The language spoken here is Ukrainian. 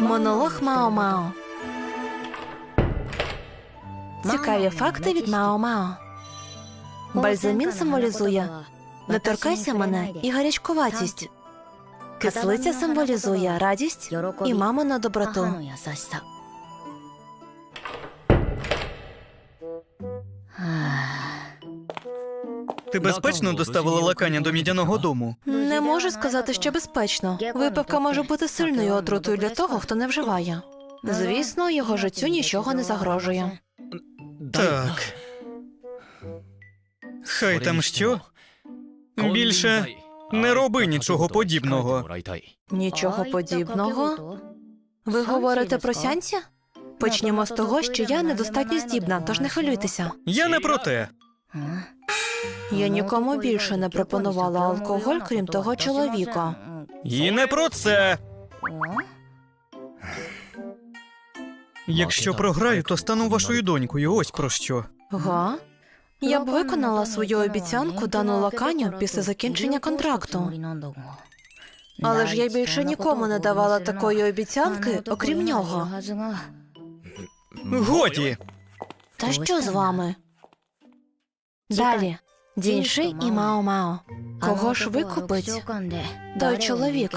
Монолог Мао Мао. Цікаві факти від Мао Мао. Бальзамін символізує не торкайся мене і гарячкуватість. Кислиця символізує радість і мамину доброту. Ти безпечно доставила лаканя до мідяного дому? Не можу сказати, що безпечно. Випивка може бути сильною отрутою для того, хто не вживає. Звісно, його життю нічого не загрожує. Так. Хай там що. Більше не роби нічого подібного. Нічого подібного. Ви говорите про сянця? Почнімо з того, що я недостатньо здібна, тож не хвилюйтеся. Я не про те. Я нікому більше не пропонувала алкоголь, крім того чоловіка. І не про це. Якщо програю, то стану вашою донькою. Ось про що. Га? Я б виконала свою обіцянку дану лаканю після закінчення контракту. Але ж я більше нікому не давала такої обіцянки, окрім нього. Годі. Та що з вами? Далі. Дінши і Мао Мао. Кого ж викупить? Той чоловік.